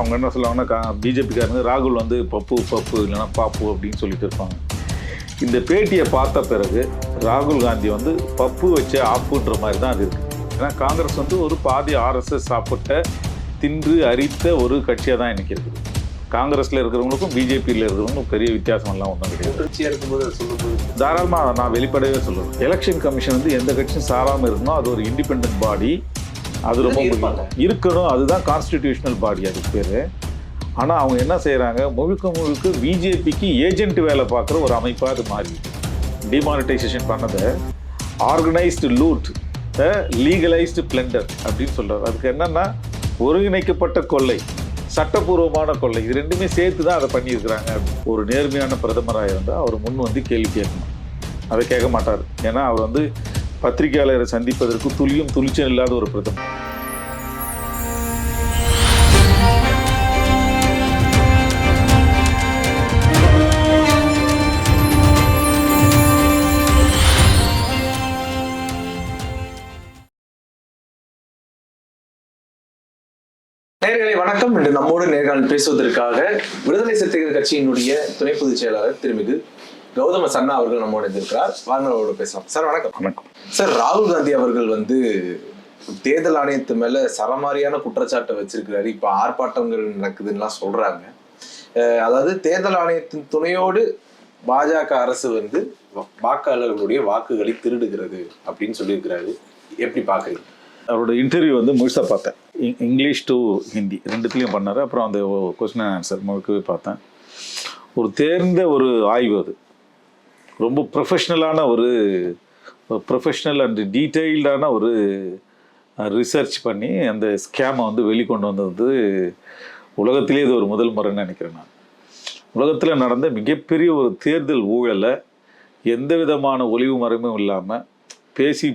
அவங்க என்ன சொல்லுவாங்கன்னா பிஜேபிக்காரங்க ராகுல் வந்து பப்பு பப்பு இல்லைன்னா பாப்பு அப்படின்னு சொல்லிட்டு இருப்பாங்க. இந்த பேட்டியை பார்த்த பிறகு ராகுல் காந்தி வந்து பப்பு வச்ச ஆப்புன்ற மாதிரி தான் அது இருக்கு. ஏன்னா காங்கிரஸ் வந்து ஒரு பாதி ஆர்எஸ்எஸ் சாப்பிட்ட தின்று அரித்த ஒரு கட்சியாக தான் இன்னைக்கு இருக்குது. காங்கிரஸில் இருக்கிறவங்களுக்கும் பிஜேபியில் இருக்கிறவங்களுக்கும் பெரிய வித்தியாசம் எல்லாம் ஒன்றும் கிடையாது. தாராளமாக நான் வெளிப்படையே சொல்லுவேன் எலெக்ஷன் கமிஷன் வந்து எந்த கட்சியும் சாராமல் இருக்கணும் அது ஒரு இண்டிபெண்ட் பாடி அது ரொம்ப. இருக்கணும் அதுதான் கான்ஸ்டிடியூஷனல் பாடி அதுக்கு பேர். ஆனால் அவங்க என்ன செய்கிறாங்க முழுக்க முழுக்க பிஜேபிக்கு ஏஜென்ட் வேலை பார்க்குற ஒரு அமைப்பாக அது மாறி. டிமானிட்டைசேஷன் பண்ணதை ஆர்கனைஸ்டு லூட் லீகலைஸ்டு பிளெண்டர் அப்படின்னு சொல்கிறார் அதுக்கு என்னன்னா ஒருங்கிணைக்கப்பட்ட கொள்ளை சட்டப்பூர்வமான கொள்ளை. இது ரெண்டுமே சேர்த்து தான் அதை பண்ணியிருக்கிறாங்க. ஒரு நேர்மையான பிரதமராக இருந்தால் அவர் முன் வந்து கேள்வி கேட்கணும். அதை கேட்க மாட்டார். ஏன்னா அவர் வந்து பத்திரிகையாளரை சந்திப்பதற்கு துளியும் துளிச்சம் இல்லாத ஒரு பிரதமர். வணக்கம். இன்று நம்மோடு நேர்காணல் பேசுவதற்காக விடுதலை சிறுத்தைகள் கட்சியினுடைய துணை பொதுச் செயலாளர் திருமிகு கௌதம சன்னா அவர்கள் நம்மோடு இருக்கிறார் வாங்க அவரோட பேசலாம். சார் வணக்கம். வணக்கம். சார் ராகுல் காந்தி அவர்கள் வந்து தேர்தல் ஆணையத்து மேல சரமாரியான குற்றச்சாட்டை வச்சிருக்கிறாரு. இப்ப ஆர்ப்பாட்டங்கள் நடக்குதுன்னுலாம் சொல்றாங்க. அதாவது தேர்தல் ஆணையத்தின் துணையோடு பாஜக அரசு வந்து வாக்காளர்களுடைய வாக்குகளை திருடுகிறது அப்படின்னு சொல்லியிருக்கிறாரு. எப்படி பாக்குறீங்க? அவரோட இன்டர்வியூ வந்து முழுசாக பார்த்தேன். இங்கிலீஷ் டு ஹிந்தி ரெண்டுத்துலேயும் பண்ணார். அப்புறம் அந்த கொஸ்டின் அண்ட் ஆன்சர் முழுக்கவே பார்த்தேன். ஒரு தேர்ந்த ஒரு ஆய்வு அது. ரொம்ப ப்ரொஃபஷ்னலான ஒரு ப்ரொஃபஷ்னல் அண்ட் டீட்டெயில்டான ஒரு ரிசர்ச் பண்ணி அந்த ஸ்கேமை வந்து வெளிக்கொண்டு வந்தது உலகத்திலே இது ஒரு முதல் முறைன்னு நினைக்கிறேன் நான். உலகத்தில் நடந்த மிகப்பெரிய ஒரு தேர்தல் ஊழலை எந்த விதமான ஒளிவு மறைமும் இல்லாமல் பேசி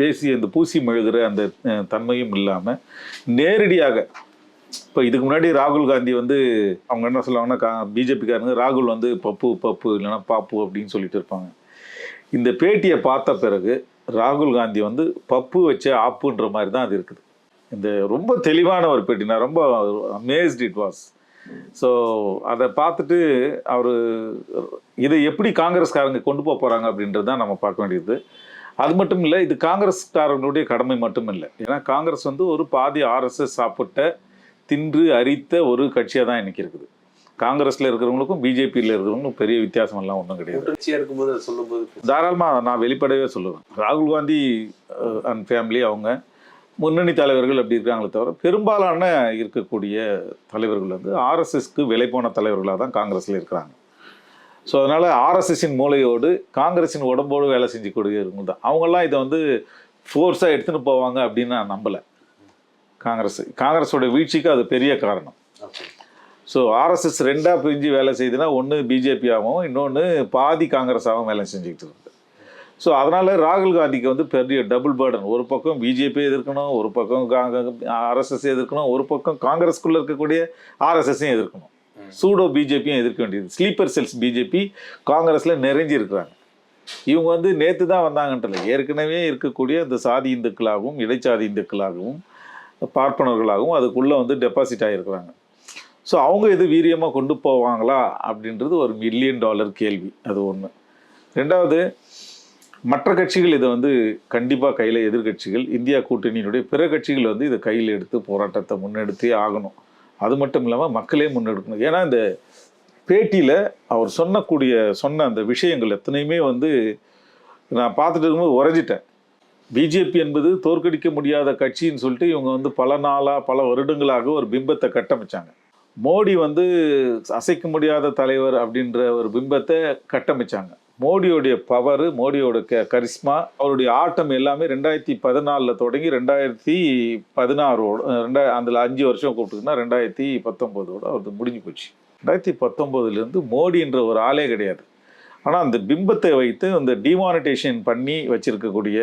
பேசி அந்த பூசி மெழுகிற அந்த தன்மையும் இல்லாமல் நேரடியாக இப்போ இதுக்கு முன்னாடி ராகுல் காந்தி வந்து அவங்க என்ன சொல்லுவாங்கன்னா கா பிஜேபிக்காரங்க ராகுல் வந்து பப்பு பப்பு இல்லைன்னா பாப்பு அப்படின்னு சொல்லிட்டு இருப்பாங்க. இந்த பேட்டியை பார்த்த பிறகு ராகுல் காந்தி வந்து பப்பு வச்ச ஆப்புன்ற மாதிரி தான் அது இருக்குது. இந்த ரொம்ப தெளிவான ஒரு பேட்டி நான் ரொம்ப அமேஸ்ட் இட் வாஸ் ஸோ அதை பார்த்துட்டு அவர் இதை எப்படி காங்கிரஸ்காரங்க கொண்டு போக போகிறாங்க அப்படின்றது தான் நம்ம பார்க்க வேண்டியது. அது மட்டும் இல்லை இது காங்கிரஸ்காரங்களுடைய கடமை மட்டும் இல்லை. ஏன்னா காங்கிரஸ் வந்து ஒரு பாதி ஆர்எஸ்எஸ் சாப்பிட்ட தின்று அரித்த ஒரு கட்சியாக தான் இன்னைக்கு இருக்குது. காங்கிரஸில் இருக்கிறவங்களுக்கும் பிஜேபியில் இருக்கிறவங்களுக்கும் பெரிய வித்தியாசம் எல்லாம் ஒன்றும் கிடையாது. தொடர்ச்சியா இருக்கும்போது சொல்லும்போது தாராளமாக நான் வெளிப்படையே சொல்லுவேன். ராகுல் காந்தி அண்ட் ஃபேமிலி அவங்க முன்னணி தலைவர்கள் அப்படி இருக்காங்களே தவிர பெரும்பாலான இருக்கக்கூடிய தலைவர்கள் வந்து ஆர்எஸ்எஸ்க்கு விலை போன தலைவர்களாக தான் காங்கிரஸில் இருக்கிறாங்க. ஸோ அதனால் ஆர்எஸ்எஸ்ஸின் மூளையோடு காங்கிரஸின் உடம்போடு வேலை செஞ்சுக்கூடியவங்க தான். அவங்கெல்லாம் இதை வந்து ஃபோர்ஸாக எடுத்துன்னு போவாங்க அப்படின்னு நான் நம்பலை. காங்கிரஸ் காங்கிரஸோட வீழ்ச்சிக்கு அது பெரிய காரணம். ஸோ ஆர்எஸ்எஸ் ரெண்டாக பிரிஞ்சு வேலை செய்யுதுன்னா ஒன்று பிஜேபியாகவும் இன்னொன்று பாதி காங்கிரஸாகவும் வேலை செஞ்சுக்கிட்டு இருக்கு. ஸோ அதனால் ராகுல் காந்திக்கு வந்து பெரிய டபுள் பேர்டன் ஒரு பக்கம் பிஜேபி எதிர்க்கணும் ஒரு பக்கம் ஆர்எஸ்எஸ் எதிர்க்கணும் ஒரு பக்கம் காங்கிரஸ்குள்ளே இருக்கக்கூடிய ஆர்எஸ்எஸ்ஸையும் எதிர்க்கணும். சூடோ பிஜேபியும் எதிர்க்க வேண்டியது. ஸ்லீப்பர் செல்ஸ் பிஜேபி காங்கிரஸில் நிறைஞ்சு இருக்கிறாங்க. இவங்க வந்து நேற்று தான் வந்தாங்கன்றல ஏற்கனவே இருக்கக்கூடிய இந்த சாதி இந்துக்களாகவும் இடைச்சாதி இந்துக்களாகவும் பார்ப்பனர்களாகவும் அதுக்குள்ளே வந்து டெபாசிட் ஆகிருக்கிறாங்க ஸோ அவங்க இது வீரியமாக கொண்டு போவாங்களா அப்படின்றது ஒரு மில்லியன் டாலர் கேள்வி. அது ஒன்று ரெண்டாவது மற்ற கட்சிகள் இதை வந்து கண்டிப்பாக கையில் எதிர்க்கட்சிகள் இந்தியா கூட்டணியினுடைய பிற கட்சிகள் வந்து இதை கையில் எடுத்து போராட்டத்தை முன்னெடுத்தே ஆகணும். அது மட்டும் இல்லாமல் மக்களே முன்னெடுக்கணும். ஏன்னா இந்த பேட்டியில் அவர் சொன்னக்கூடிய சொன்ன அந்த விஷயங்கள் எத்தனையுமே வந்து நான் பார்த்துட்டு இருக்கும்போது உறைஞ்சிட்டேன். பிஜேபி என்பது தோற்கடிக்க முடியாத கட்சின்னு சொல்லிட்டு இவங்க வந்து பல நாளாக பல வருடங்களாக ஒரு பிம்பத்தை கட்டமைச்சாங்க. மோடி வந்து அசைக்க முடியாத தலைவர் அப்படின்ற ஒரு பிம்பத்தை கட்டமைச்சாங்க. மோடியோடைய பவர் மோடியோட க கரிஸ்மா அவருடைய ஆட்டம் எல்லாமே ரெண்டாயிரத்தி பதினாலில் தொடங்கி ரெண்டாயிரத்தி பதினாறோட ரெண்டா அதில் அஞ்சு வருஷம் கூப்பிட்டுக்குன்னா ரெண்டாயிரத்தி பத்தொம்போதோட அது முடிஞ்சு போச்சு. ரெண்டாயிரத்தி பத்தொம்போதுலேருந்து மோடின்ற ஒரு ஆளே கிடையாது. ஆனால் அந்த பிம்பத்தை வைத்து அந்த டிமானிட்டேஷன் பண்ணி வச்சிருக்கக்கூடிய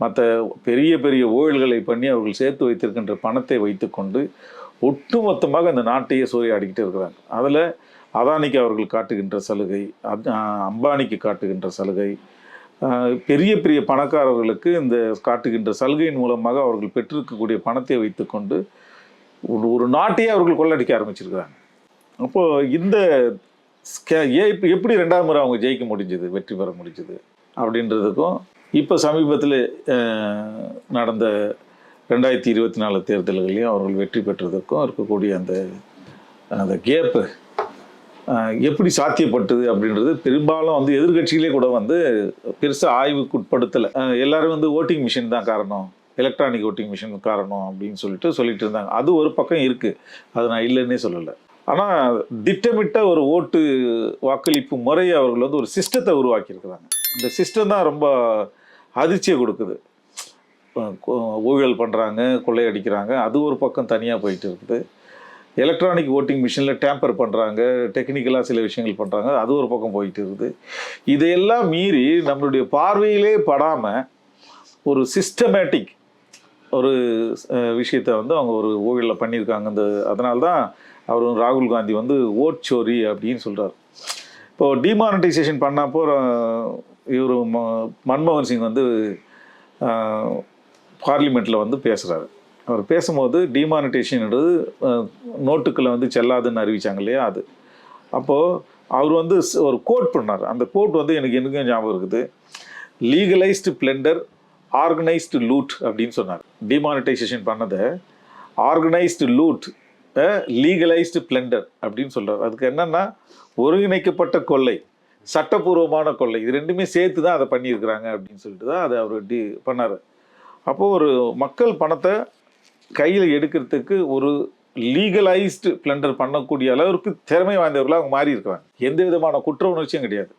மற்ற பெரிய பெரிய ஊழல்களை பண்ணி அவர்கள் சேர்த்து வைத்திருக்கின்ற பணத்தை வைத்துக்கொண்டு ஒட்டுமொத்தமாக அந்த நாட்டையே சூறையாடிக்கிட்டு இருக்கிறாங்க. அதில் அதானிக்கு அவர்கள் காட்டுகின்ற சலுகை அம்பானிக்கு காட்டுகின்ற சலுகை பெரிய பெரிய பணக்காரர்களுக்கு இந்த காட்டுகின்ற சலுகையின் மூலமாக அவர்கள் பெற்றிருக்கக்கூடிய பணத்தை வைத்துக்கொண்டு ஒரு ஒரு நாட்டையே அவர்கள் கொள்ளடிக்க ஆரம்பிச்சிருக்கிறாங்க. அப்போ இந்த ஏ இப்போ எப்படி ரெண்டாவது முறை அவங்க ஜெயிக்க முடிஞ்சது வெற்றி பெற முடிஞ்சது அப்படின்றதுக்கும் இப்போ சமீபத்தில் நடந்த ரெண்டாயிரத்தி இருபத்தி நாலு தேர்தல்களையும் அவர்கள் வெற்றி பெற்றதுக்கும் இருக்கக்கூடிய அந்த அந்த கேப்பு எப்படி சாத்தியப்பட்டது அப்படின்றது பெரும்பாலும் வந்து எதிர்க்கட்சிகளே கூட வந்து பெருசாக ஆய்வுக்கு உட்படுத்தலை எல்லாரும் வந்து ஓட்டிங் மிஷின் தான் காரணம். எலக்ட்ரானிக் ஓட்டிங் மிஷின் காரணம் அப்படின்னு சொல்லிட்டு சொல்லிட்டு இருந்தாங்க. அது ஒரு பக்கம் இருக்குது அது நான் இல்லைன்னே சொல்லலை. ஆனால் திட்டமிட்ட ஒரு ஓட்டு வாக்களிப்பு முறையை அவர்கள் வந்து ஒரு சிஸ்டத்தை உருவாக்கியிருக்கிறாங்க. இந்த சிஸ்டம் தான் ரொம்ப அதிர்ச்சியை கொடுக்குது. ஊழல் பண்ணுறாங்க கொள்ளையடிக்கிறாங்க. அது ஒரு பக்கம் தனியாக போயிட்டு இருக்குது. எலக்ட்ரானிக் ஓட்டிங் மிஷினில் டேம்பர் பண்ணுறாங்க டெக்னிக்கலாக சில விஷயங்கள் பண்ணுறாங்க அது ஒரு பக்கம் போயிட்டு இருக்குது. இதையெல்லாம் மீறி நம்மளுடைய பார்வையிலே படாமல் ஒரு சிஸ்டமேட்டிக் ஒரு விஷயத்தை வந்து அவங்க ஒரு ஓவியில் பண்ணியிருக்காங்க. அந்த அதனால தான் அவர் ராகுல் காந்தி வந்து ஓட் சோரி அப்படின்னு சொல்கிறார் இப்போ டிமானிட்டைசேஷன் பண்ணப்போ இவர் மன்மோகன் சிங் வந்து பார்லிமெண்ட்டில் வந்து பேசுகிறாரு அவர் பேசும்போது டிமானிட்டேஷன்ன்றது நோட்டுக்களை வந்து செல்லாதுன்னு அறிவிச்சாங்க இல்லையா அது. அப்போது அவர் வந்து ஒரு கோட் பண்ணார். அந்த கோட் வந்து எனக்கு எனக்கும் ஞாபகம் இருக்குது. லீகலைஸ்டு பிளெண்டர் ஆர்கனைஸ்டு லூட் அப்படின்னு சொன்னார். டிமானிட்டைசேஷன் பண்ணதை ஆர்கனைஸ்டு லூட் லீகலைஸ்டு பிளெண்டர் அப்படின்னு சொல்கிறார் அதுக்கு என்னென்னா ஒருங்கிணைக்கப்பட்ட கொள்ளை சட்டப்பூர்வமான கொள்ளை இது ரெண்டுமே சேர்த்து தான் அதை பண்ணியிருக்கிறாங்க அப்படின்னு சொல்லிட்டு தான் அதை அவர் டி பண்ணார். அப்போது ஒரு மக்கள் பணத்தை கையில் எடுக்கிறதுக்கு ஒரு லீகலைஸ்டு பிளண்டர் பண்ணக்கூடிய அளவிற்கு திறமை வாய்ந்தவர்களாக அவங்க மாறி இருக்கிறாங்க எந்த விதமான குற்ற உணர்ச்சியும் கிடையாது.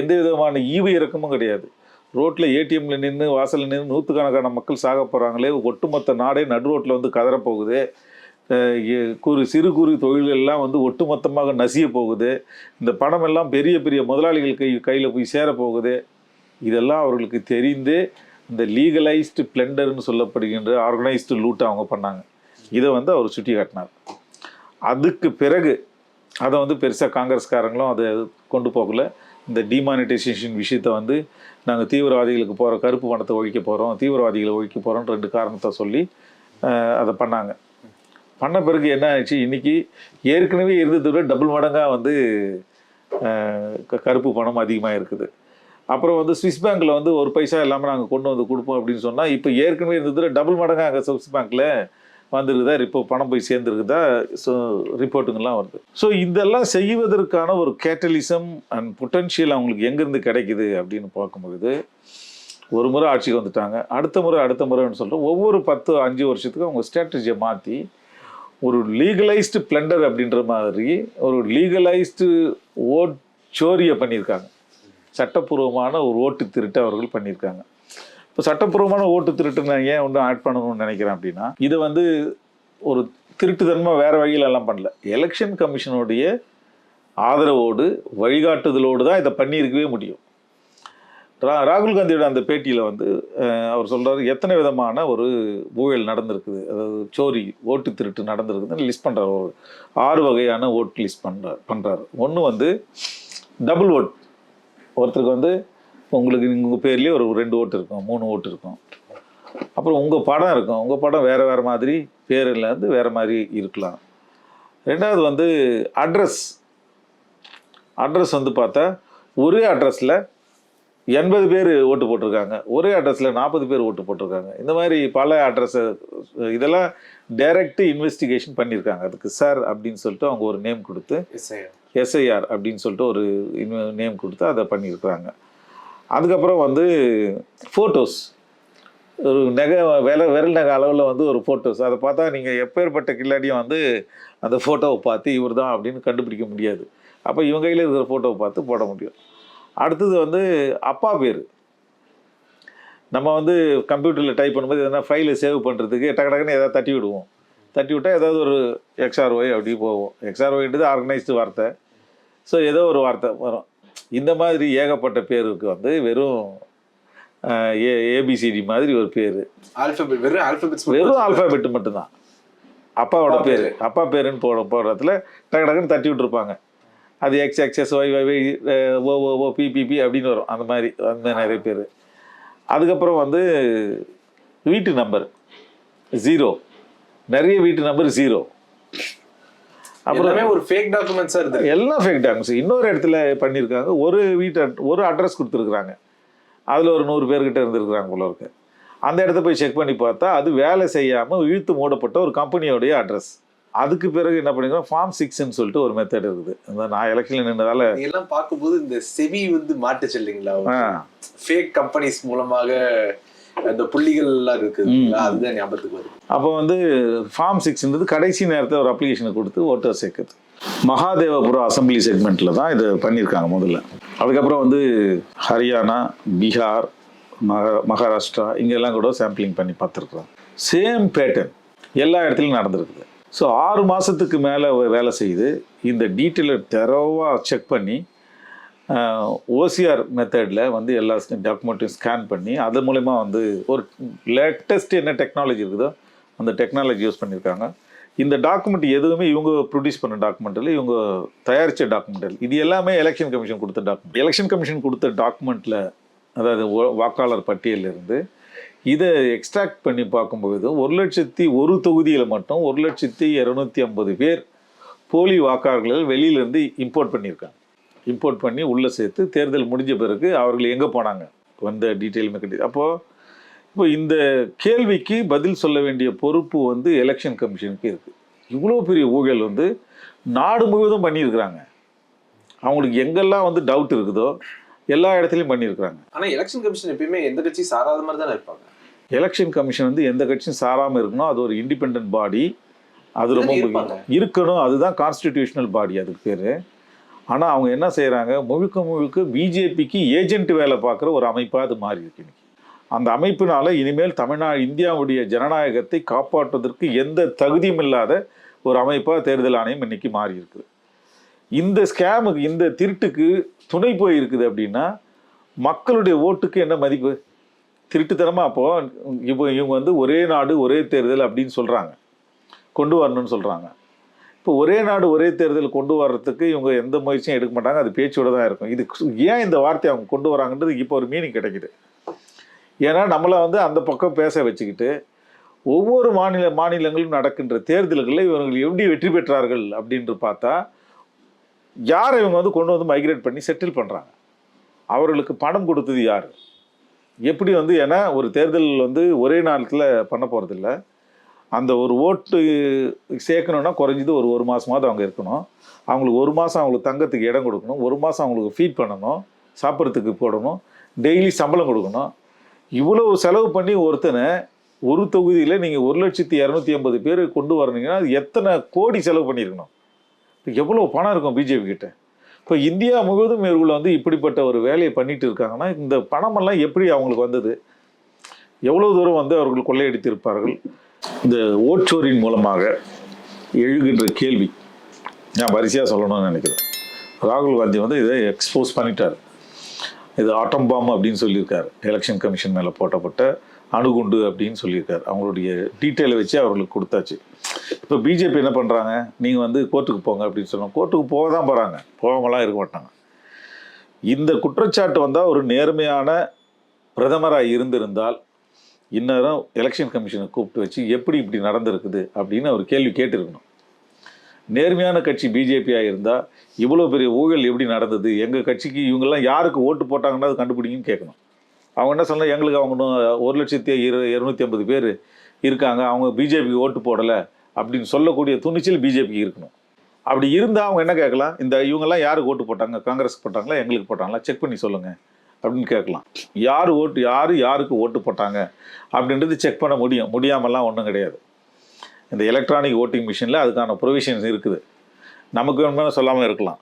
எந்த விதமான ஈவு இறக்கமும் கிடையாது. ரோட்டில் ஏடிஎம்ல நின்று வாசலில் நின்று நூற்றுக்கணக்கான மக்கள் சாக போகிறாங்களே ஒட்டுமொத்த நாடே நடு ரோட்டில் வந்து கதறப்போகுது குறு சிறு குறு தொழிலெல்லாம் வந்து ஒட்டுமொத்தமாக நசிய போகுது. இந்த பணம் எல்லாம் பெரிய பெரிய முதலாளிகள் கை கையில் போய் சேரப்போகுது இதெல்லாம் அவர்களுக்கு தெரிந்து இந்த லீகலைஸ்டு பிளெண்டர்னு சொல்லப்படுகின்ற ஆர்கனைஸ்டு லூட்டை அவங்க பண்ணாங்க. இதை வந்து அவர் சுட்டி காட்டினார். அதுக்கு பிறகு அதை வந்து பெருசாக காங்கிரஸ்காரங்களும் அதை கொண்டு போகல. இந்த டிமானிட்டைசேஷன் விஷயத்தை வந்து நாங்கள் தீவிரவாதிகளுக்கு போகிற கருப்பு பணத்தை ஒழிக்க போகிறோம் தீவிரவாதிகளை ஒழிக்க போகிறோம் ரெண்டு காரணத்தை சொல்லி அதை பண்ணாங்க. பண்ண பிறகு என்ன ஆயிடுச்சு? இன்றைக்கி ஏற்கனவே இருந்ததை விட டபுள் மடங்காக வந்து க- கருப்பு பணம் அதிகமாக இருக்குது அப்புறம் வந்து ஸ்விஸ் பேங்க்கில் வந்து ஒரு பைசா இல்லாமல் நாங்கள் கொண்டு வந்து கொடுப்போம் அப்படின்னு சொன்னால் இப்போ ஏற்கனவே இருந்ததில் டபுள் மடங்காக அங்கே ஸ்விஸ் பேங்க்கில் வந்துருக்குதா? இப்போ பணம் போய் சேர்ந்துருக்குதா? ஸோ ரிப்போர்ட்டுங்கெல்லாம் வருது. ஸோ இதெல்லாம் செய்வதற்கான ஒரு கேட்டலிசம் அண்ட் பொட்டென்ஷியல் அவங்களுக்கு எங்கேருந்து கிடைக்குது அப்படின்னு பார்க்கும்பொழுது ஒரு முறை ஆட்சிக்கு வந்துட்டாங்க. அடுத்த முறை அடுத்த முறைன்னு சொல்லிட்டு ஒவ்வொரு பத்து அஞ்சு வருஷத்துக்கு அவங்க ஸ்ட்ராட்டஜியை மாற்றி ஒரு லீகலைஸ்டு பிளண்டர் அப்படின்ற மாதிரி ஒரு லீகலைஸ்டு ஓட் சோரியை பண்ணியிருக்காங்க. சட்டப்பூர்வமான ஒரு ஓட்டு திருட்டு அவர்கள் பண்ணியிருக்காங்க. இப்போ சட்டப்பூர்வமான ஓட்டு திருட்டு நான் ஏன் ஒன்றும் ஆட் பண்ணணும்னு நினைக்கிறேன் அப்படின்னா இதை வந்து ஒரு திருட்டுத்தன்மை வேறு வகையில் எல்லாம் பண்ணல. எலெக்ஷன் கமிஷனுடைய ஆதரவோடு வழிகாட்டுதலோடு தான் இதை பண்ணியிருக்கவே முடியும். ரா ராகுல் காந்தியோட அந்த பேட்டியில் வந்து அவர் சொல்கிறார் எத்தனை விதமான ஒரு ஊழல் நடந்திருக்குது. அதாவது சோரி ஓட்டு திருட்டு நடந்திருக்குதுன்னு லிஸ்ட் பண்ணுறாரு ஒரு ஆறு வகையான ஓட்டு லிஸ்ட் பண்ணுறார் பண்ணுறாரு ஒன்று வந்து டபுள் ஓட் ஒருத்தருக்கு வந்து உங்களுக்கு உங்கள் பேர்லேயே ஒரு ரெண்டு ஓட்டு இருக்கும் மூணு ஓட்டு இருக்கும். அப்புறம் உங்கள் படம் இருக்கும். உங்கள் படம் வேறு வேறு மாதிரி பேரில் வந்து வேறு மாதிரி இருக்கலாம். ரெண்டாவது வந்து அட்ரஸ் அட்ரஸ் வந்து பார்த்தா ஒரே அட்ரஸில் எண்பது பேர் ஓட்டு போட்டிருக்காங்க. ஒரே அட்ரஸில் நாற்பது பேர் ஓட்டு போட்டிருக்காங்க. இந்த மாதிரி பல அட்ரஸை இதெல்லாம் டைரக்ட் இன்வெஸ்டிகேஷன் பண்ணியிருக்காங்க. அதுக்கு சார் அப்படின்னு சொல்லிட்டு அவங்க ஒரு நேம் கொடுத்து எஸ்ஐஆர் அப்படின்னு சொல்லிட்டு ஒரு நேம் கொடுத்து அதை பண்ணியிருக்கிறாங்க. அதுக்கப்புறம் வந்து ஃபோட்டோஸ். ஒரு நகை வில விரல் நகை அளவில் வந்து ஒரு ஃபோட்டோஸ். அதை பார்த்தா நீங்கள் எப்பேற்பட்ட கில்லாடியும் வந்து அந்த ஃபோட்டோவை பார்த்து இவர் தான் அப்படின்னு கண்டுபிடிக்க முடியாது. அப்போ இவங்க கையில் இருக்கிற ஃபோட்டோவை பார்த்து போட முடியும். அடுத்தது வந்து அப்பா பேர். நம்ம வந்து கம்ப்யூட்டரில் டைப் பண்ணும்போது எதனா ஃபைலை சேவ் பண்ணுறதுக்கு டக்கு டக்குன்னு எதாவது தட்டி விடுவோம். தட்டி விட்டால் ஏதாவது ஒரு எக்ஸ்ஆர்ஒய் அப்படி போவோம். எக்ஸ்ஆர்ஒய்ன்றது ஆர்கனைஸ்டு வார்த்தை. ஸோ ஏதோ ஒரு வார்த்தை வரும். இந்த மாதிரி ஏகப்பட்ட பேருக்கு வந்து வெறும் ஏ ஏபிசிடி மாதிரி ஒரு பேர். ஆல்பபெட் வெறும் ஆல்பபெட்ஸ் வெறும் ஆல்ஃபாபெட் மட்டும்தான். அப்பாவோட அப்பா பேர். அப்பா பேருன்னு போட போடுறதுல டக்கு டக்குன்னு தட்டி விட்டுருப்பாங்க. அது X XS Y Y Y O O O PPP அப்படின்னு வரும். அந்த மாதிரி அந்த நிறைய பேர். அதுக்கப்புறம் வந்து வீட்டு நம்பர் ஜீரோ நிறைய வீட்டு நம்பர் ஜீரோ அப்புறம் ஒரு ஃபேக் டாக்குமெண்ட்ஸா இருக்கு எல்லாம் ஃபேக் டாக்குமெண்ட்ஸ் இன்னொரு இடத்துல பண்ணியிருக்காங்க. ஒரு வீட்டு ஒரு அட்ரஸ் கொடுத்துருக்குறாங்க. அதில் ஒரு நூறு பேர்கிட்ட இருந்திருக்கிறாங்க போல இருக்கு. அந்த இடத்த போய் செக் பண்ணி பார்த்தா அது வேலை செய்யாமல் இழுத்து மூடப்பட்ட ஒரு கம்பெனியோடைய அட்ரஸ் அதுக்கு பிறகு என்ன பண்ணிக்கிறோம் ஃபார்ம் சிக்ஸ்ன்னு சொல்லிட்டு ஒரு மெத்தட் இருக்குது. இந்த நான் எலெக்ஷனில் நின்றதால எல்லாம் பார்க்கும்போது இந்த செவி வந்து மாட்டுச்சு இல்லைங்களா? ஃபேக் கம்பெனிஸ் மூலமாக அந்த புள்ளிகள் எல்லாம் இருக்குது அதுதான் ஞாபகத்துக்கு வருது. அப்போ வந்து ஃபார்ம் சிக்ஸ்ன்றது கடைசி நேரத்தில் ஒரு அப்ளிகேஷனை கொடுத்து ஓட்டர் சேர்க்குது மகாதேவபுரம் அசம்பிளி செக்மெண்ட்டில் தான் இதை பண்ணியிருக்காங்க முதல்ல. அதுக்கப்புறம் வந்து ஹரியானா பீகார் மகா மகாராஷ்டிரா இங்கெல்லாம் கூட சாம்பிளிங் பண்ணி பார்த்துருக்குறாங்க சேம் பேட்டர்ன் எல்லா இடத்துலையும் நடந்திருக்குது. ஸோ ஆறு மாதத்துக்கு மேலே வேலை செய்து இந்த டீட்டெயிலை தெரவாக செக் பண்ணி ஓசிஆர் மெத்தடில் வந்து எல்லா டாக்குமெண்ட்டையும் ஸ்கேன் பண்ணி அது மூலயமா வந்து ஒரு லேட்டஸ்ட் என்ன டெக்னாலஜி இருக்குதோ அந்த டெக்னாலஜி யூஸ் பண்ணியிருக்காங்க இந்த டாக்குமெண்ட் எதுவுமே இவங்க ப்ரொடியூஸ் பண்ண டாக்குமெண்ட் இல்லை இவங்க தயாரித்த டாக்குமெண்ட் இல்லை. இது எல்லாமே எலெக்ஷன் கமிஷன் கொடுத்த டாக்குமெண்ட் எலெக்ஷன் கமிஷன் கொடுத்த டாக்குமெண்ட்டில் அதாவது வாக்காளர் பட்டியலிருந்து இதை எக்ஸ்ட்ராக்ட் பண்ணி பார்க்கும்போது ஒரு லட்சத்தி ஒரு தொகுதியில் மட்டும் ஒரு லட்சத்தி இரநூத்தி ஐம்பது பேர் போலி வாக்காளர்கள் வெளியிலேருந்து இம்போர்ட் பண்ணியிருக்காங்க. இம்போர்ட் பண்ணி உள்ளே சேர்த்து தேர்தல் முடிஞ்ச பிறகு அவர்கள் எங்கே போனாங்க? வந்த டீட்டெயிலுமே கிடையாது அப்போது இப்போ இந்த கேள்விக்கு பதில் சொல்ல வேண்டிய பொறுப்பு வந்து எலெக்ஷன் கமிஷனுக்கு இருக்குது இவ்வளோ பெரிய ஊழல் வந்து நாடு முழுவதும் பண்ணியிருக்கிறாங்க. அவங்களுக்கு எங்கெல்லாம் வந்து டவுட் இருக்குதோ எல்லா இடத்துலையும் பண்ணியிருக்கிறாங்க. ஆனா எலெக்ஷன் கமிஷன் எப்பயுமே எந்த கட்சி சாராத மாதிரி தானே இருப்பாங்க. எலெக்ஷன் கமிஷன் வந்து எந்த கட்சியும் சாராமல் இருக்கணும். அது ஒரு இண்டிபெண்ட் பாடி அது ரொம்ப. இருக்கணும். அதுதான் கான்ஸ்டிடியூஷனல் பாடி அதுக்கு பேர். ஆனால் அவங்க என்ன செய்கிறாங்க முழுக்க முழுக்க பிஜேபிக்கு ஏஜென்ட் வேலை பார்க்குற ஒரு அமைப்பாக அது மாறி இருக்கு இன்னைக்கு. அந்த அமைப்பினால் இனிமேல் தமிழ்நாடு இந்தியாவுடைய ஜனநாயகத்தை காப்பாற்றுவதற்கு எந்த தகுதியும் இல்லாத ஒரு அமைப்பாக தேர்தல் ஆணையம் இன்றைக்கி மாறி இருக்குது இந்த ஸ்கேமுக்கு இந்த திருட்டுக்கு துணை போய் இருக்குது அப்படின்னா மக்களுடைய ஓட்டுக்கு என்ன மதிப்பு? திருட்டுத்தனமாக அப்போ இப்போ இவங்க வந்து ஒரே நாடு ஒரே தேர்தல் அப்படின்னு சொல்கிறாங்க கொண்டு வரணும்னு சொல்கிறாங்க இப்போ ஒரே நாடு ஒரே தேர்தல் கொண்டு வர்றதுக்கு இவங்க எந்த முயற்சியும் எடுக்க மாட்டாங்க. அது பேச்சோட தான் இருக்கும். இது ஏன் இந்த வார்த்தையை அவங்க கொண்டு வராங்கன்றது இப்போ ஒரு மீனிங் கிடைக்குது. ஏன்னா நம்மளை வந்து அந்த பக்கம் பேச வச்சுக்கிட்டு ஒவ்வொரு மாநில மாநிலங்களும் நடக்கின்ற தேர்தல்களில் இவர்கள் எப்படி வெற்றி பெற்றார்கள் அப்படின்ட்டு பார்த்தா யாரை இவங்க வந்து கொண்டு வந்து மைக்ரேட் பண்ணி செட்டில் பண்ணுறாங்க அவர்களுக்கு பணம் கொடுத்தது யார்? எப்படி வந்து ஏன்னா ஒரு தேர்தல் வந்து ஒரே நாளத்தில் பண்ண போகிறதில்ல அந்த ஒரு ஓட்டு சேர்க்கணுன்னா குறைஞ்சது ஒரு ஒரு மாதமாவது அவங்க இருக்கணும். அவங்களுக்கு ஒரு மாதம் அவங்களுக்கு தங்கத்துக்கு இடம் கொடுக்கணும். ஒரு மாதம் அவங்களுக்கு ஃபீட் பண்ணணும். சாப்பிட்றதுக்கு போடணும். டெய்லி சம்பளம் கொடுக்கணும். இவ்வளவு செலவு பண்ணி ஒருத்தனை ஒரு தொகுதியில் நீங்கள் ஒரு லட்சத்தி இரநூத்தி ஐம்பது பேர் கொண்டு வரணுங்கன்னா அது எத்தனை கோடி செலவு பண்ணியிருக்கணும்? எவ்வளோ பணம் இருக்கும் பிஜேபி கிட்ட? இப்போ இந்தியா முழுவதும் இவர்கள் வந்து இப்படிப்பட்ட ஒரு வேலையை பண்ணிட்டு இருக்காங்கன்னா இந்த பணமெல்லாம் எப்படி அவங்களுக்கு வந்தது? எவ்வளோ தூரம் வந்து அவர்கள் கொள்ளையடித்திருப்பார்கள்? இந்த ஓட்சோரின் மூலமாக எழுகின்ற கேள்வி நான் வரிசையாக சொல்லணும்னு நினைக்கிறேன். ராகுல் காந்தி வந்து இதை எக்ஸ்போஸ் பண்ணிட்டார். இது ஆட்டம் பாம் அப்படின்னு சொல்லியிருக்கார். எலெக்ஷன் கமிஷன் மேலே போட்டப்பட்ட அணுகுண்டு அப்படின்னு சொல்லியிருக்கார். அவங்களுடைய டீட்டெயிலை வச்சு அவர்களுக்கு கொடுத்தாச்சு. இப்போ பிஜேபி என்ன பண்ணுறாங்க நீங்கள் வந்து கோர்ட்டுக்கு போங்க அப்படின்னு சொன்னோம். கோர்ட்டுக்கு போக தான் போகிறாங்க போகாமலாம் இருக்க மாட்டாங்க. இந்த குற்றச்சாட்டு வந்தால் ஒரு நேர்மையான பிரதமராக இருந்திருந்தால் இந்நேரம் எலெக்ஷன் கமிஷனை கூப்பிட்டு வச்சு எப்படி இப்படி நடந்திருக்குது அப்படின்னு அவர் கேள்வி கேட்டிருக்கணும். நேர்மையான கட்சி பிஜேபியாக இருந்தால் இவ்வளோ பெரிய ஊழல் எப்படி நடந்தது? எங்கள் கட்சிக்கு இவங்கெல்லாம் யாருக்கு ஓட்டு போட்டாங்கன்னா அது கண்டுபிடிங்கன்னு கேட்கணும். அவங்க என்ன சொன்னா எங்களுக்கு அவங்க ஒரு லட்சத்தி இரு இரநூத்தி ஐம்பது பேர் இருக்காங்க. அவங்க பிஜேபிக்கு ஓட்டு போடலை அப்படின்னு சொல்லக்கூடிய துணிச்சல் பிஜேபிக்கு இருக்கணும். அப்படி இருந்தால் அவங்க என்ன கேட்கலாம்? இந்த இவங்கெல்லாம் யாருக்கு ஓட்டு போட்டாங்க? காங்கிரஸ் போட்டாங்களா? எங்களுக்கு போட்டாங்களா? செக் பண்ணி சொல்லுங்கள் அப்படின்னு கேட்கலாம். யார் ஓட்டு யார் யாருக்கு ஓட்டு போட்டாங்க அப்படின்றது செக் பண்ண முடியும். முடியாமலாம் ஒன்றும் கிடையாது. இந்த எலக்ட்ரானிக் ஓட்டிங் மிஷினில் அதுக்கான ப்ரொவிஷன்ஸ் இருக்குது. நமக்கு வேணுமே சொல்லாமல் இருக்கலாம்.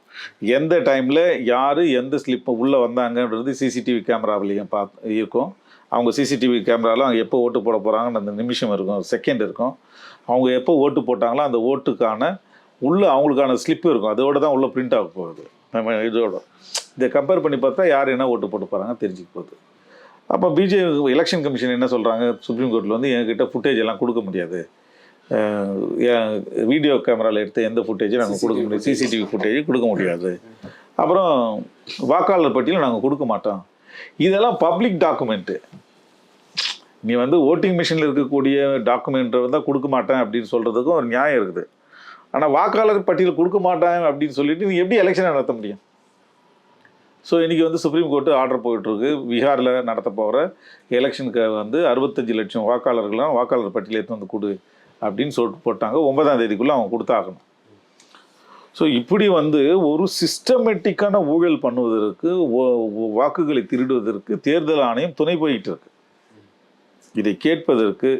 எந்த டைமில் யார் எந்த ஸ்லிப்பை உள்ளே வந்தாங்கன்றது சிசிடிவி கேமராவிலையும் பார்த்து இருக்கும். அவங்க சிசிடிவி கேமராவில் அவங்க எப்போ ஓட்டு போட போகிறாங்கன்னு அந்த நிமிஷம் இருக்கும். செகண்ட் இருக்கும். அவங்க எப்போ ஓட்டு போட்டாங்களோ அந்த ஓட்டுக்கான உள்ளே அவங்களுக்கான ஸ்லிப்பு இருக்கும். அதோட தான் உள்ளே பிரிண்ட் ஆக போகுது. இதோட. இதை கம்பேர் பண்ணி பார்த்தா யார் என்ன ஓட்டு போட்டு போகிறாங்க தெரிஞ்சுக்க போகுது. அப்போ பிஜேபி எலெக்ஷன் கமிஷன் என்ன சொல்கிறாங்க சுப்ரீம் கோர்ட்டில் வந்து எங்ககிட்ட ஃபுட்டேஜ் எல்லாம் கொடுக்க முடியாது. வீடியோ கேமராவில் எடுத்த எந்த ஃபுட்டேஜும் நாங்கள் கொடுக்க முடியாது. சிசிடிவி ஃபுட்டேஜ் கொடுக்க முடியாது. அப்புறம் வாக்காளர் பட்டியலை நாங்கள் கொடுக்க மாட்டோம். இதெல்லாம் பப்ளிக் டாக்குமெண்ட்டு நீ வந்து ஓட்டிங் மிஷினில் இருக்கக்கூடிய டாக்குமெண்ட் தான் கொடுக்க மாட்டேன் அப்படின்னு சொல்கிறதுக்கும் ஒரு நியாயம் இருக்குது. ஆனால் வாக்காளர் பட்டியல் கொடுக்க மாட்டேன் அப்படின்னு சொல்லிட்டு நீ எப்படி எலெக்ஷனை நடத்த முடியும்? ஸோ இன்றைக்கி வந்து சுப்ரீம் கோர்ட்டு ஆர்டர் போயிட்டுருக்கு. பீகாரில் நடத்த போகிற எலெக்ஷனுக்கு வந்து அறுபத்தஞ்சு லட்சம் வாக்காளர்களாம் வாக்காளர் பட்டியலை எடுத்து வந்து கொடு அப்படின்னு சொல்லிட்டு போட்டாங்க. ஒன்பதாம் தேதிக்குள்ளே அவங்க கொடுத்தாகணும். ஸோ இப்படி வந்து ஒரு சிஸ்டமேட்டிக்கான ஊழல் பண்ணுவதற்கு வாக்குகளை திருடுவதற்கு தேர்தல் ஆணையம் துணை போயிட்டு இருக்கு. இதை கேட்பதற்கு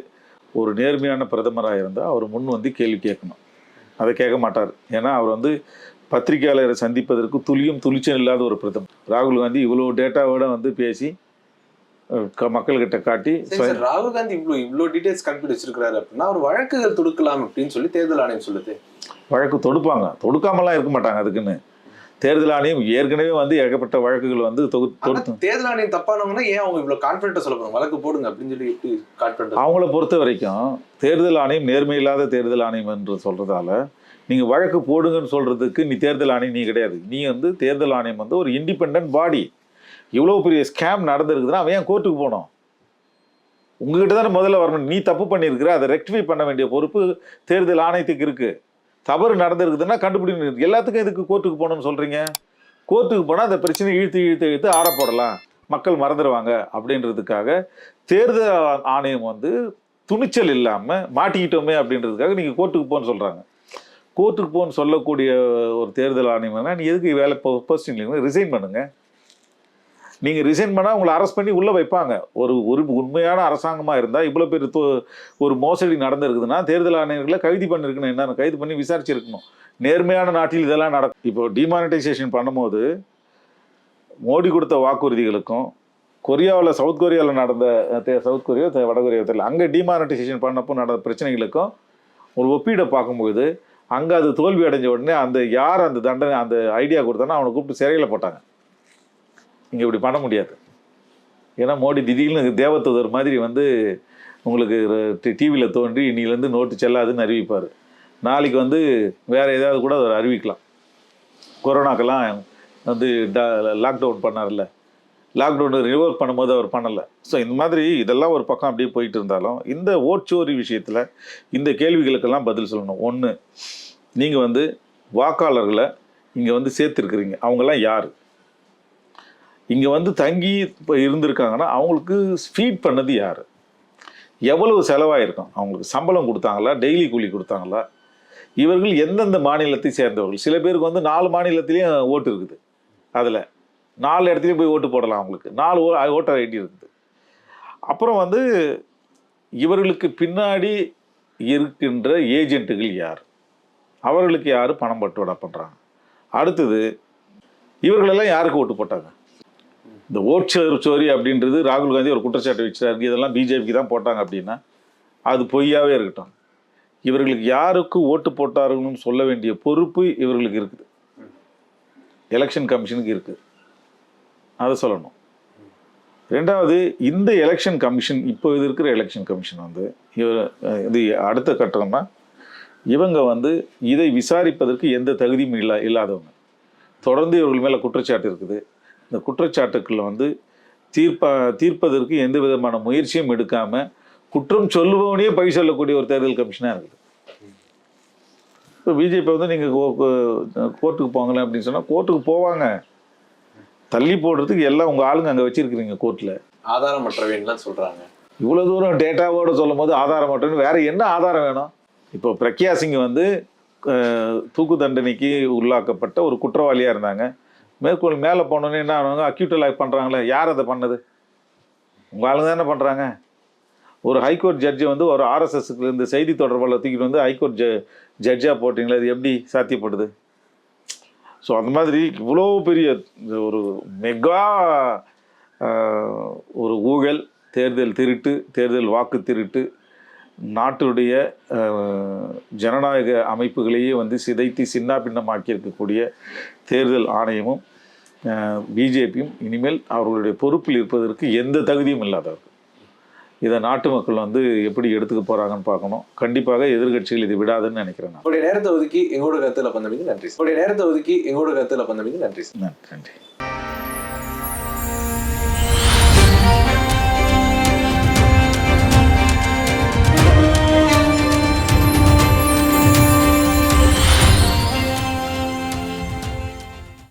ஒரு நேர்மையான பிரதமராக இருந்தால் அவர் முன் வந்து கேள்வி கேட்கணும். அதை கேட்க மாட்டார். ஏன்னா அவர் வந்து பத்திரிகையாளரை சந்திப்பதற்கு துளியும் துளிச்சம் இல்லாத ஒரு பிரதமர். ராகுல் காந்தி இவ்வளோ டேட்டாவோட வந்து பேசி மக்கள்கிட்ட காட்டி ராகுல் காந்தி இவ்வளவு இவ்வளவு டீடைல்ஸ் கண்டுபிடி வச்சிருக்காரு அப்படின்னா அவர் வழக்குகள் தொடுக்கலாம் அப்படின்னு சொல்லி தேர்தல் ஆணையம் சொல்லுது. வழக்கு தொடுப்பாங்க. தொடுக்காமலாம் இருக்க மாட்டாங்க அதுக்குன்னு. தேர்தல் ஆணையம் ஏற்கனவே வந்து ஏகப்பட்ட வழக்குகள் வந்து தொகு ஆனா தொடுத்து தேர்தல் ஆணையம் தப்பானவங்கன்னா ஏன் அவங்க இவ்வளவு கான்பிடண்டா சொல்ல போறாங்க? வழக்கு போடுங்க அப்படின்னு சொல்லி எப்படி கான்பிடண்டா அவங்கள பொறுத்த வரைக்கும் தேர்தல் ஆணையம் நேர்மை இல்லாத தேர்தல் ஆணையம் என்று சொல்றதால நீங்கள் வழக்கு போடுங்கன்னு சொல்கிறதுக்கு நீ தேர்தல் ஆணையம் நீ கிடையாது. நீ வந்து தேர்தல் ஆணையம் வந்து ஒரு இண்டிபெண்ட் பாடி இவ்வளோ பெரிய ஸ்கேம் நடந்திருக்குதுன்னா அவன் ஏன் கோர்ட்டுக்கு போனோம் உங்ககிட்ட தானே முதல்ல வரணும். நீ தப்பு பண்ணியிருக்கிற அதை ரெக்டிஃபை பண்ண வேண்டிய பொறுப்பு தேர்தல் ஆணையத்துக்கு இருக்குது தவறு நடந்திருக்குதுன்னா கண்டுபிடி எல்லாத்துக்கும் எதுக்கு கோர்ட்டுக்கு போகணும்னு சொல்கிறீங்க கோர்ட்டுக்கு போனால் அந்த பிரச்சனையை இழுத்து இழுத்து இழுத்து ஆற போடலாம். மக்கள் மறந்துடுவாங்க அப்படின்றதுக்காக தேர்தல் ஆணையம் வந்து துணிச்சல் இல்லாமல் மாட்டிக்கிட்டோமே அப்படின்றதுக்காக நீங்கள் கோர்ட்டுக்கு போன்னு சொல்கிறாங்க கோர்ட்டுக்கு போன்னு சொல்லக்கூடிய ஒரு தேர்தல் ஆணையம்னா நீ எதுக்கு வேலை போஸ்டிங் இல்லைங்க ரிசைன் பண்ணுங்க. நீங்கள் ரிசைன் பண்ணால் உங்களை அரெஸ்ட் பண்ணி உள்ளே வைப்பாங்க. ஒரு ஒரு உண்மையான அரசாங்கமாக இருந்தால் இவ்வளோ பேர் ஒரு மோசடி நடந்திருக்குதுன்னா தேர்தல் ஆணையர்களை கைது பண்ணிருக்கணும். என்ன கைது பண்ணி விசாரிச்சிருக்கணும். நேர்மையான நாட்டில் இதெல்லாம் நடக்கும் இப்போ டிமானிட்டைசேஷன் பண்ணும்போது மோடி கொடுத்த வாக்குறுதிகளுக்கும் கொரியாவில் சவுத் கொரியாவில் நடந்த சவுத் கொரியா வடகொரியா வட கொரியா தெரியல அங்கே டிமானிட்டைசேஷன் பண்ணப்போ நடந்த பிரச்சனைகளுக்கும் ஒரு ஒப்பீடை பார்க்கும்போது அங்கே அது தோல்வி அடைஞ்ச உடனே அந்த யார் அந்த தண்டனை அந்த ஐடியா கொடுத்தானோ அவனை கூப்பிட்டு சிறையில் போட்டாங்க. இங்கே இப்படி பண்ண முடியாது. ஏன்னா மோடி திடீர்னு தேவதூதர் மாதிரி வந்து உங்களுக்கு டிவியில் தோன்றி இன்னிலேருந்து நோட்டு செல்லாதுன்னு அறிவிப்பார். நாளைக்கு வந்து வேறு ஏதாவது கூட அவர் அறிவிக்கலாம். கொரோனாக்கெல்லாம் வந்து லாக்டவுன் பண்ணார்ல. லாக்டவுன் ரிவர்க் பண்ணும்போது அவர் பண்ணலை. ஸோ இந்த மாதிரி இதெல்லாம் ஒரு பக்கம் அப்படியே போயிட்டு இருந்தாலும் இந்த ஓட்சோரி விஷயத்தில் இந்த கேள்விகளுக்கெல்லாம் பதில் சொல்லணும். ஒன்று நீங்கள் வந்து வாக்காளர்களை இங்கே வந்து சேர்த்துருக்குறீங்க. அவங்கெல்லாம் யார்? இங்கே வந்து தங்கி இப்போ இருந்திருக்காங்கன்னா அவங்களுக்கு ஃபீட் பண்ணது யார்? எவ்வளவு செலவாயிருக்கும்? அவங்களுக்கு சம்பளம் கொடுத்தாங்களா? டெய்லி கூலி கொடுத்தாங்களா? இவர்கள் எந்தெந்த மாநிலத்தை சேர்ந்தவர்கள்? சில பேருக்கு வந்து நாலு மாநிலத்திலையும் ஓட்டு இருக்குது. அதில் நாலு இடத்துலையும் போய் ஓட்டு போடலாம் அவங்களுக்கு. நாலு ஓ ஓட்டர் ஐடி இருக்குது. அப்புறம் வந்து இவர்களுக்கு பின்னாடி இருக்கின்ற ஏஜென்ட்டுகள் யார்? அவர்களுக்கு யார் பணம் பட்டுவடா பண்ணுறாங்க அடுத்தது இவர்களெல்லாம் யாருக்கு ஓட்டு போட்டாங்க? இந்த ஓட் சோரி அப்படின்றது ராகுல் காந்தி ஒரு குற்றச்சாட்டு வச்சார் இதெல்லாம் பிஜேபிக்கு தான் போட்டாங்க அப்படின்னா அது பொய்யாவே இருக்கட்டும். இவர்களுக்கு யாருக்கு ஓட்டு போட்டார்கள்னு சொல்ல வேண்டிய பொறுப்பு இவர்களுக்கு இருக்குது. எலெக்ஷன் கமிஷனுக்கு இருக்குது. அதை சொல்லணும். ரெண்டாவது இந்த எலெக்ஷன் கமிஷன் இப்போ இது இருக்கிற எலெக்ஷன் கமிஷன் வந்து இவர் இது அடுத்த கட்டம்னா இவங்க வந்து இதை விசாரிப்பதற்கு எந்த தகுதியும் இல்லா இல்லாதவங்க. தொடர்ந்து இவர்கள் மேலே குற்றச்சாட்டு இருக்குது. இந்த குற்றச்சாட்டுக்களை வந்து தீர்ப்பா தீர்ப்பதற்கு எந்த விதமான முயற்சியும் எடுக்காம குற்றம் சொல்லுபவனையே பழி சொல்லக்கூடிய ஒரு தேர்தல் கமிஷனாக இருக்குது. இப்போ பிஜேபி வந்து நீங்கள் கோர்ட்டுக்கு போங்களேன் அப்படின்னு சொன்னால் கோர்ட்டுக்கு போவாங்க. தள்ளி போடுறதுக்கு எல்லாம் உங்கள் ஆளுங்க அங்கே வச்சிருக்கிறீங்க கோர்ட்டில் ஆதாரமற்றவைன்னுலாம் சொல்றாங்க. இவ்வளோ தூரம் டேட்டாவோட சொல்லும் போது ஆதாரம் மட்டும் வேற என்ன ஆதாரம் வேணும்? இப்போ பிரக்யா சிங் வந்து தூக்கு தண்டனைக்கு உள்ளாக்கப்பட்ட ஒரு குற்றவாளியாக இருந்தாங்க. மேற்கொள் மேலே போனோன்னே என்ன ஆனவங்க அக்யூட்டல் பண்ணுறாங்களே யார் அதை பண்ணது? உங்கள் ஆளுங்க தானே பண்ணுறாங்க ஒரு ஹைகோர்ட் ஜட்ஜை வந்து ஒரு ஆர்எஸ்எஸ்க்கு இருந்து செய்தி தொடர்பாளர் தூக்கிட்டு வந்து ஹைகோர்ட் ஜ ஜட்ஜாக போட்டிங்களா? அது எப்படி சாத்தியப்படுது? ஸோ அந்த மாதிரி இவ்வளோ பெரிய ஒரு மெகா ஒரு ஊழல் தேர்தல் திருட்டு தேர்தல் வாக்கு திருட்டு நாட்டுடைய ஜனநாயக அமைப்புகளையே வந்து சிதைத்து சின்னாபின்னமாக்கி இருக்கக்கூடிய தேர்தல் ஆணையமும் பிஜேபியும் இனிமேல் அவர்களுடைய பொறுப்பில் இருப்பதற்கு எந்த தகுதியும் இல்லாதவர்கள். இதை நாட்டு மக்கள் வந்து எப்படி எடுத்துக்க போறாங்கன்னு பார்க்கணும். கண்டிப்பாக எதிர்க்கட்சிகள் இது விடாதுன்னு நினைக்கிறேன் நான். உங்களுடைய நேரத்தை ஒதுக்கி எங்களோட கருத்துல பண்ணமைக்கு நன்றி உங்களுடைய நேரத்தை ஒதுக்கி எங்களோட கருத்துல நன்றி நன்றி நன்றி.